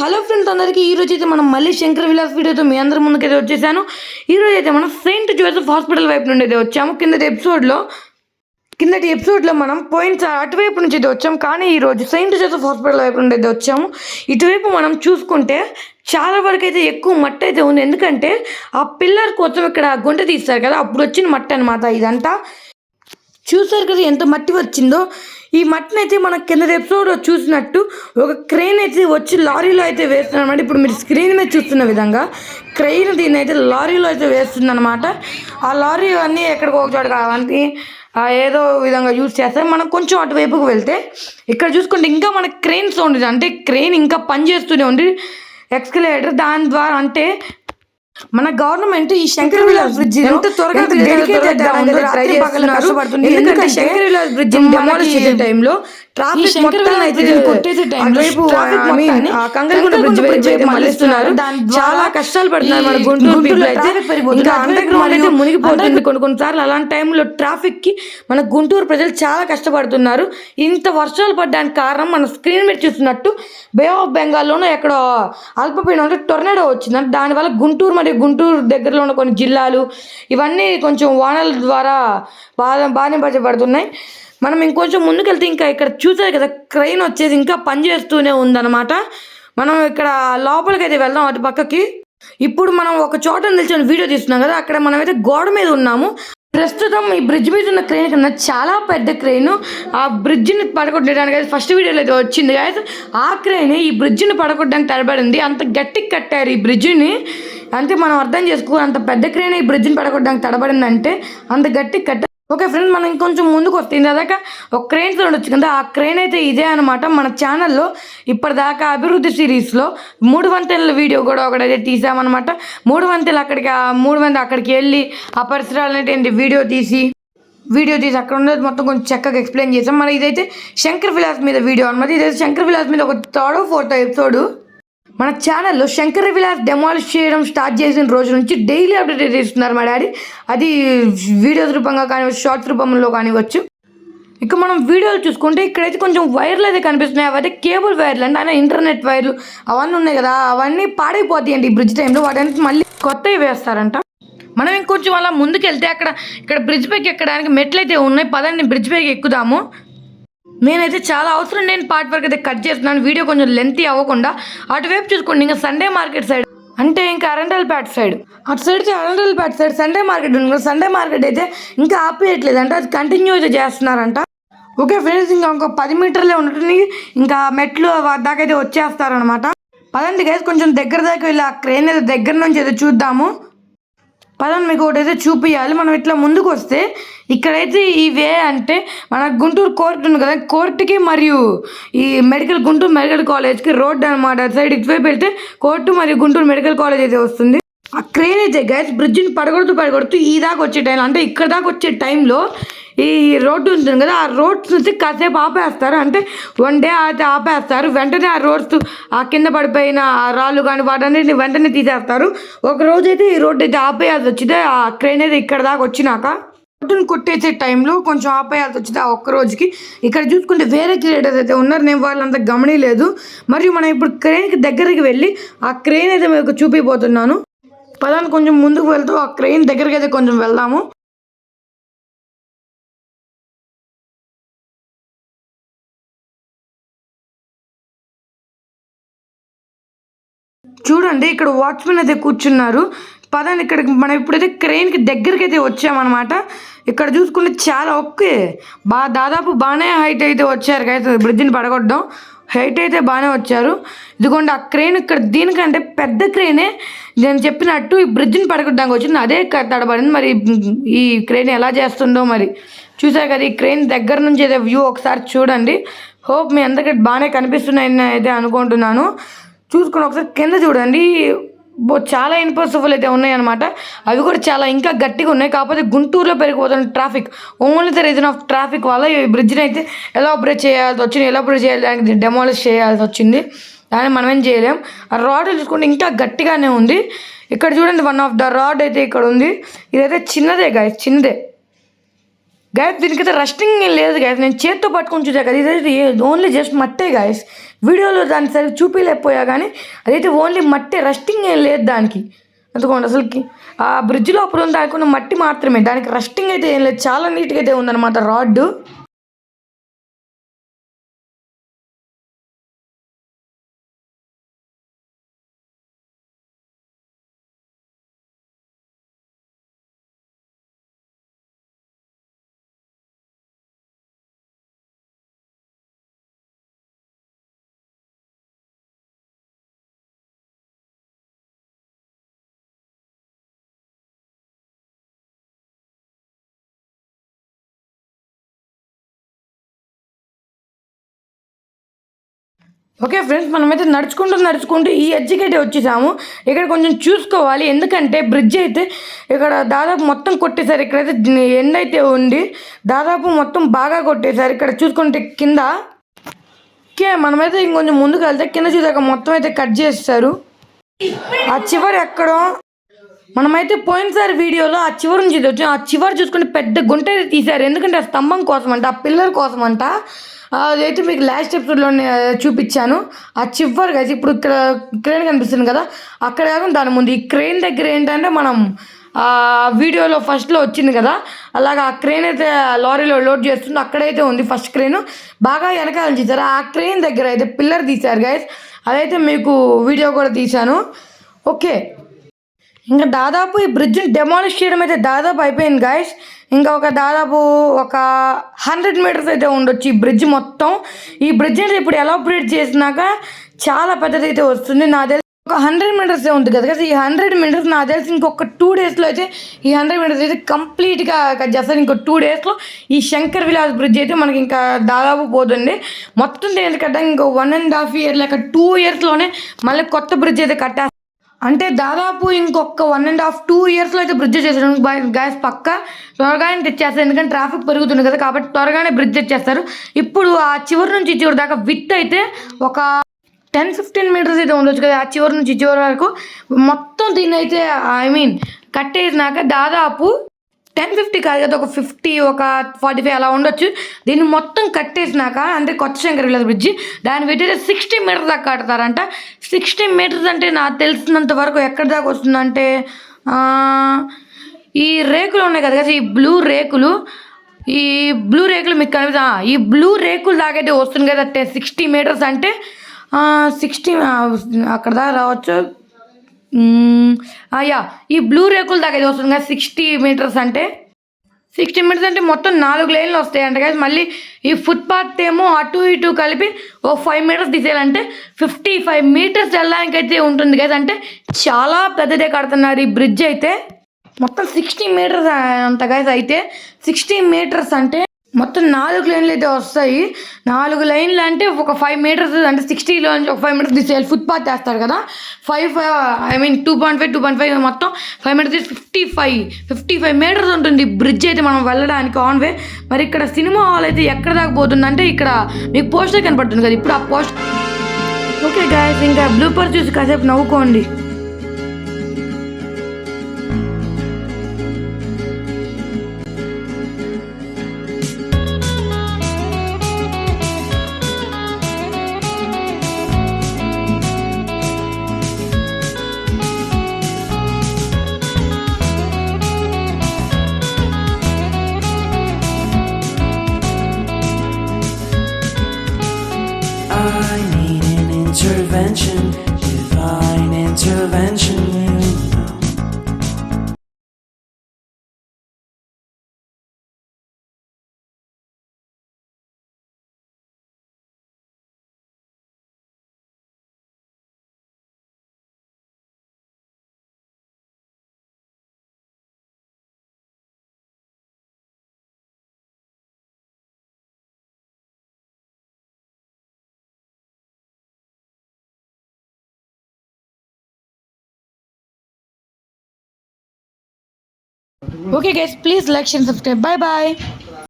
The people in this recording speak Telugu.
హలో ఫ్రెండ్స్ అందరికీ ఈ రోజు అయితే మనం మళ్ళీ శంకర్ విలాస్ వీడియోతో మీ అందరి ముందుకైతే వచ్చేసాను. ఈ రోజు అయితే మనం సెయింట్ జోసెఫ్ హాస్పిటల్ వైపు నుండి అయితే వచ్చాము. కిందటి ఎపిసోడ్లో కిందటి ఎపిసోడ్లో మనం పోయిన అటువైపు నుంచి అయితే వచ్చాం కానీ ఈ రోజు సెయింట్ జోసెఫ్ హాస్పిటల్ వైపు నుండి అయితే వచ్చాము. ఇటువైపు మనం చూసుకుంటే చాలా వరకు అయితే ఎక్కువ మట్టి అయితే ఉంది. ఎందుకంటే ఆ పిల్లర్ కోసం ఇక్కడ గుంట తీస్తారు కదా అప్పుడు వచ్చిన మట్టి అనమాట ఇదంతా. చూసారు కదా ఎంత మట్టి వచ్చిందో? ఈ మటన్ అయితే మన కింద ఎపిసోడ్ చూసినట్టు ఒక క్రెయిన్ అయితే వచ్చి లారీలో అయితే వేస్తుందన్నమాట ఇప్పుడు మీరు స్క్రీన్ మీద చూస్తున్న విధంగా క్రెయిన్ దీన్ని అయితే లారీలో అయితే వేస్తుందన్నమాట. ఆ లారీ అన్నీ ఎక్కడికి ఒక చోట కావాలి ఏదో విధంగా యూజ్ చేస్తారు. మనం కొంచెం అటువైపుకు వెళ్తే ఇక్కడ చూసుకుంటే ఇంకా మన క్రెయిన్ సౌండ్ అంటే క్రెయిన్ ఇంకా పనిచేస్తూనే ఉంది. ఎక్స్కలేటర్ దాని ద్వారా అంటే మన గవర్నమెంట్ ఈ శంకర్ విలాస్ బ్రిడ్జ్ ఎంత త్వరగా ఎందుకంటే శంకర్ విలాస్ బ్రిడ్జ్ డెమాలిష్ చేసే టైంలో ట్రాఫిక్ మొత్తం అయితే కొట్టేసే బ్రిడ్జ్ అయితే మళ్ళిస్తున్నారు. చాలా కష్టాలు పడుతున్నారు మన గుంటూరు people అయితే. ఇంకా అండర్ గ్రౌండ్ అయితే మునిగిపోతుంది కొన్ని కొన్ని సార్లు. అలాంటి టైంలో ట్రాఫిక్కి మన గుంటూరు ప్రజలు చాలా కష్టపడుతున్నారు. ఇంత వర్షాలు పడడానికి కారణం మన స్క్రీన్ మీద చూస్తున్నట్టు బే ఆఫ్ బెంగాల్లోనూ ఎక్కడో అల్పపీడనం అంటే టొర్నాడో వచ్చిందంటే. దానివల్ల గుంటూరు మరియు గుంటూరు దగ్గరలో ఉన్న కొన్ని జిల్లాలు ఇవన్నీ కొంచెం వానల ద్వారా బాధ బాధింపబడుతున్నాయి మనం ఇంకొంచెం ముందుకెళ్తే ఇంకా ఇక్కడ చూసారు కదా క్రైన్ వచ్చేసి ఇంకా పనిచేస్తూనే ఉందన్నమాట. మనం ఇక్కడ లోపలికి అయితే వెళ్దాం అటు పక్కకి. ఇప్పుడు మనం ఒక చోట నిల్చొని వీడియో తీస్తున్నాం కదా అక్కడ మనమైతే గోడ మీద ఉన్నాము. ప్రస్తుతం ఈ బ్రిడ్జ్ మీద ఉన్న క్రెయిన్ కన్నా చాలా పెద్ద క్రెయిన్ ఆ బ్రిడ్జ్ని పడగొట్టడానికి అయితే ఫస్ట్ వీడియోలో అయితే వచ్చింది. గాయస్ ఆ క్రెయిన్ ఈ బ్రిడ్జ్ని పడగొట్టడానికి తడబడింది అంత గట్టికి కట్టారు ఈ బ్రిడ్జ్ని. అంటే మనం అర్థం చేసుకో అంత పెద్ద క్రేన్ ఈ బ్రిడ్జ్ని పడగొట్టడానికి తడబడిందంటే అంత గట్టి కట్టారు ఓకే ఫ్రెండ్స్ మనం ఇంకొంచెం ముందుకు వస్తుంది అదాకా ఒక క్రెయిన్ సౌండ్ కదా ఆ క్రెయిన్ అయితే ఇదే అనమాట మన ఛానల్లో ఇప్పటిదాకా అభివృద్ధి సిరీస్లో మూడు వంతెనల వీడియో కూడా ఒకటైతే తీసామన్నమాట. మూడు వంతెలు అక్కడికి ఆ మూడు వందలు అక్కడికి వెళ్ళి ఆ పరిసరాలనేటువంటి వీడియో తీసి వీడియో తీసి అక్కడ ఉన్నది మొత్తం కొంచెం చక్కగా ఎక్స్ప్లెయిన్ చేసాం. మరి ఇదైతే శంకర్ విలాస్ మీద వీడియో అనమాట ఇదైతే శంకర్ విలాస్ మీద ఒక థర్డ్ ఫోర్త్ ఎపిసోడ్ మన ఛానల్లో శంకర్ విలాస్ డెమాలిష్ చేయడం స్టార్ట్ చేసిన రోజు నుంచి డైలీ అప్డేట్ ఇస్తున్నారు మా డాడీ అది వీడియోస్ రూపంగా కానివచ్చు షార్ట్స్ రూపంలో కానివచ్చు ఇక మనం వీడియోలు చూసుకుంటే ఇక్కడైతే కొంచెం వైర్లు అయితే కనిపిస్తున్నాయి. అవైతే కేబుల్ వైర్లు అంటే ఆయన ఇంటర్నెట్ వైర్లు అవన్నీ ఉన్నాయి కదా. అవన్నీ పాడైపోతాయండి ఈ బ్రిడ్జ్ టైంలో వాటి మళ్ళీ కొత్తవి వేస్తారంట. మనం ఇంకొంచెం అలా ముందుకెళ్తే అక్కడ ఇక్కడ బ్రిడ్జ్ పైకి ఎక్కడానికి మెట్లు అయితే ఉన్నాయి. పదండి బ్రిడ్జ్ పైకి ఎక్కుదాము. నేనైతే చాలా అవసరం నేను పార్ట్ వరకు అయితే కట్ చేస్తున్నాను. వీడియో కొంచెం లెంతీ అవ్వకుండా అటువైపు చూసుకోండి ఇంకా సండే మార్కెట్ సైడ్ అంటే ఇంకా అరండల్ ప్యాట్ సైడ్ అటు సైడ్ అయితే Arundelpet side Sunday market ఉంది. సండే మార్కెట్ అయితే ఇంకా ఆపేయట్లేదు అంటే అది కంటిన్యూ అయితే చేస్తున్నారంట. ఓకే ఫ్రెండ్స్ ఇంకా ఇంకో పది మీటర్లే ఉంటుంది ఇంకా మెట్లు దాకైతే వచ్చేస్తారనమాట పదండి గైస్ కొంచెం దగ్గర దాకా వెళ్ళి ఆ క్రేన్ అయితే దగ్గర నుంచి అయితే చూద్దాము. పదం మీకు ఒకటి అయితే చూపించాలి మనం ఇట్లా ముందుకు వస్తే ఇక్కడైతే ఈ వే అంటే మన గుంటూరు కోర్టు ఉంది కదా కోర్టుకి మరియు ఈ మెడికల్ గుంటూరు మెడికల్ కాలేజ్కి రోడ్ అనమాట అటు సైడ్ ఇటువైపు వెళ్తే కోర్టు మరియు గుంటూరు మెడికల్ కాలేజ్ అయితే వస్తుంది. ఆ క్రేన్ అయితే గైస్ బ్రిడ్జిని పడగొడుతూ పడగొడుతూ ఈ దాకా వచ్చే టైం అంటే ఇక్కడ దాకా వచ్చే టైంలో ఈ రోడ్డు ఉంటుంది కదా ఆ రోడ్స్ నుంచి కాసేపు ఆపేస్తారు. అంటే వన్ డే అయితే ఆపేస్తారు. వెంటనే ఆ రోడ్స్ ఆ కింద పడిపోయిన ఆ రాళ్ళు కానీ వాటన్నిటిని వెంటనే తీసేస్తారు. ఒక రోజు అయితే ఈ రోడ్డు అయితే ఆపేయాల్సి వచ్చింది. ఆ క్రెయిన్ అయితే ఇక్కడ దాకా వచ్చినాక రోడ్డును కొట్టేసే టైంలో కొంచెం ఆపేయాల్సి వచ్చింది ఆ ఒక్క రోజుకి. ఇక్కడ చూసుకుంటే వేరే క్రియేటర్స్ అయితే ఉన్నారు. నేను వాళ్ళంతా గమనిలేదు మరియు మనం ఇప్పుడు క్రెయిన్కి దగ్గరికి వెళ్ళి ఆ క్రెయిన్ అయితే మీకు చూపిపోతున్నాను. పదాన్ని కొంచెం ముందుకు వెళ్తూ ఆ క్రెయిన్ దగ్గరికి అయితే కొంచెం వెళ్దాము. చూడండి ఇక్కడ వాచ్మెన్ అయితే కూర్చున్నారు. పదండి ఇక్కడికి మనం ఇప్పుడైతే క్రెయిన్కి దగ్గరికి అయితే వచ్చామన్నమాట. ఇక్కడ చూసుకుంటే చాలా ఓకే. బా దాదాపు బాగానే హైట్ అయితే వచ్చారు కదా బ్రిడ్జిని పడగొట్టడం. హైట్ అయితే బాగానే వచ్చారు. ఇదిగోండి ఆ క్రెయిన్ ఇక్కడ దీనికంటే పెద్ద క్రెయినే నేను చెప్పినట్టు ఈ బ్రిడ్జిని పడగొట్టడానికి వచ్చింది. అదే తడబడింది మరి ఈ క్రెయిన్ ఎలా చేస్తుందో మరి. చూసారు కదా ఈ క్రెయిన్ దగ్గర నుంచి అయితే వ్యూ ఒకసారి చూడండి. హోప్ మీ అందరికీ బాగానే కనిపిస్తున్నాయని అయితే అనుకుంటున్నాను. చూసుకుని ఒకసారి కింద చూడండి. బో చాలా ఇన్పాసిబుల్ అయితే ఉన్నాయన్నమాట. అవి కూడా చాలా ఇంకా గట్టిగా ఉన్నాయి. కాకపోతే గుంటూరులో పెరిగిపోతున్న traffic only the reason of traffic వల్ల ఈ బ్రిడ్జ్ని అయితే ఎలా ఆపరేట్ చేయాల్సి వచ్చింది. ఎలా ఆపరేట్ చేయాలి డెమాలిష్ చేయాల్సి వచ్చింది. దాన్ని మనం ఏం చేయలేం. ఆ రాడ్ చూసుకుంటే ఇంకా గట్టిగానే ఉంది. ఇక్కడ చూడండి వన్ ఆఫ్ ద రాడ్ అయితే ఇక్కడ ఉంది. ఇదైతే చిన్నదే గాయ చిన్నదే. గాయస్ దీనికైతే రెస్టింగ్ ఏం లేదు గాయస్ నేను చేత్తో పట్టుకొని చూసా కదా ఇదైతే ఓన్లీ జస్ట్ మట్టే గాయస్ వీడియోలో దాన్ని సరిగ్గా చూపించలేకపోయా కానీ అదైతే ఓన్లీ మట్టే రస్టింగ్ ఏం లేదు దానికి. అందుకోండి అసలుకి. ఆ బ్రిడ్జ్ లోపల ఉంది దానికి ఉన్న మట్టి మాత్రమే. దానికి రస్టింగ్ అయితే ఏం లేదు. చాలా నీట్గా అయితే ఉందన్నమాట రాడ్ ఓకే ఫ్రెండ్స్ మనమైతే నడుచుకుంటూ నడుచుకుంటూ ఈ ఎడ్జ్కి అయితే వచ్చేసాము. ఇక్కడ కొంచెం చూసుకోవాలి. ఎందుకంటే బ్రిడ్జ్ అయితే ఇక్కడ దాదాపు మొత్తం కొట్టేశారు. ఇక్కడైతే ఎండ అయితే ఉంది. దాదాపు మొత్తం బాగా కొట్టేశారు. ఇక్కడ చూసుకుంటే కింద. ఓకే మనమైతే ఇంకొంచెం ముందుకు వెళ్తే కింద చూసాక మొత్తం అయితే కట్ చేస్తారు ఆ చివరి ఎక్కడో. మనమైతే పోయినసారి వీడియోలో ఆ చివరి నుంచి వచ్చాం. ఆ చివరి చూసుకుంటే పెద్ద గుంట అయితే తీశారు. ఎందుకంటే ఆ స్తంభం కోసం అంట ఆ పిల్లర్ కోసం అంట అదైతే మీకు లాస్ట్ ఎపిసోడ్లో చూపించాను. ఆ చివరిగా అయితే ఇప్పుడు ఇక్కడ క్రేన్ కనిపిస్తుంది కదా అక్కడ కాకుండా దాని ముందు ఈ క్రేన్ దగ్గర ఏంటంటే మనం వీడియోలో ఫస్ట్లో వచ్చింది కదా అలాగా ఆ క్రేన్ అయితే లారీలో లోడ్ చేస్తుంది అక్కడైతే ఉంది ఫస్ట్ క్రేను బాగా వెనకాల చేశారు ఆ క్రేన్ దగ్గర అయితే పిల్లర్ తీశారు గైస్ అదైతే మీకు వీడియో కూడా తీశాను. ఓకే ఇంకా దాదాపు ఈ బ్రిడ్జ్ని డెమాలిష్ చేయడం అయితే దాదాపు అయిపోయింది గాయస్ ఇంకా ఒక దాదాపు ఒక హండ్రెడ్ మీటర్స్ అయితే ఉండొచ్చు ఈ బ్రిడ్జ్ మొత్తం. ఈ బ్రిడ్జ్ అయితే ఇప్పుడు ఎలాబరేట్ చేసినాక చాలా పెద్దదైతే వస్తుంది. నా తెలిసి ఒక హండ్రెడ్ మీటర్సే ఉంది కదా కదా ఈ హండ్రెడ్ మీటర్స్ నాకు తెలిసి ఇంకొక టూ డేస్లో అయితే ఈ హండ్రెడ్ మీటర్స్ అయితే కంప్లీట్గా చేస్తారు. ఇంకో టూ డేస్లో ఈ శంకర్ విలాస్ బ్రిడ్జ్ అయితే మనకి ఇంకా దాదాపు పోతుంది. మొత్తం దేని కట్ట ఇంకో వన్ అండ్ హాఫ్ ఇయర్ లేక టూ ఇయర్స్లోనే మళ్ళీ కొత్త బ్రిడ్జ్ అయితే కట్టా అంటే దాదాపు ఇంకొక వన్ అండ్ హాఫ్ టూ ఇయర్స్లో అయితే బ్రిడ్జ్ చేశారు. గ్యాస్ పక్క త్వరగానే తెచ్చేస్తారు. ఎందుకంటే ట్రాఫిక్ పెరుగుతుంది కదా కాబట్టి త్వరగానే బ్రిడ్జ్ తెచ్చేస్తారు. ఇప్పుడు ఆ చివరి నుంచి చివరి దాకా విత్ అయితే ఒక టెన్ ఫిఫ్టీన్ మీటర్స్ అయితే ఉండొచ్చు కదా. ఆ చివరి నుంచి చివరి వరకు. మొత్తం దీన్ని అయితే ఐ మీన్ కట్టేసినాక దాదాపు టెన్ ఫిఫ్టీ కాదు కదా ఒక ఫిఫ్టీ ఒక ఫార్టీ ఫైవ్ అలా ఉండొచ్చు. దీన్ని మొత్తం కట్టేసినాక అంటే కొత్త శంకర్ విలాస్ బ్రిడ్జి దాని పెట్టి సిక్స్టీ మీటర్స్ దాకా కడతారంట. సిక్స్టీ మీటర్స్ అంటే నాకు తెలిసినంత వరకు ఎక్కడి దాకా వస్తుందంటే ఈ రేకులు ఉన్నాయి కదా కదా ఈ బ్లూ రేకులు. ఈ బ్లూ రేకులు మీకు కనిపిస్తా ఈ బ్లూ రేకులు దాకైతే వస్తుంది కదా సిక్స్టీ మీటర్స్ అంటే సిక్స్టీ అక్కడ దాకా రావచ్చు. అయ్యా ఈ బ్లూ రేకుల దాకా ఇది వస్తుంది కదా సిక్స్టీ మీటర్స్ అంటే? సిక్స్టీ మీటర్స్ అంటే మొత్తం నాలుగు లైన్లు వస్తాయి అంట కదా మళ్ళీ ఈ ఫుట్పాత్ ఏమో అటు ఇటు కలిపి ఓ ఫైవ్ మీటర్స్ తీసేయాలంటే ఫిఫ్టీ ఫైవ్ మీటర్స్ వెళ్ళడానికి అయితే ఉంటుంది కదా అంటే చాలా పెద్దదే కడుతున్నారు ఈ బ్రిడ్జ్ అయితే. మొత్తం సిక్స్టీ మీటర్స్ అంత గైస్ అయితే. సిక్స్టీ మీటర్స్ అంటే మొత్తం నాలుగు లైన్లు అయితే వస్తాయి. నాలుగు లైన్లు అంటే ఒక ఫైవ్ మీటర్స్ అంటే సిక్స్టీలో నుంచి ఒక ఫైవ్ మీటర్స్ తీసేయాలి ఫుట్పాత్ వేస్తారు కదా. Five five I mean two point five two point five మొత్తం five meters fifty five fifty five meters ఉంటుంది బ్రిడ్జ్ అయితే మనం వెళ్ళడానికి ఆన్ వే మరి ఇక్కడ సినిమా హాల్ అయితే ఎక్కడ దాకా పోతుంది అంటే ఇక్కడ మీకు పోస్టర్ కనపడుతుంది కదా. ఇప్పుడు ఆ పోస్టర్ ఓకే గాయస్ ఇంకా బ్లూపర్ చూసి కాసేపు నవ్వుకోండి. invention. Okay guys, please like, share and subscribe. Bye bye.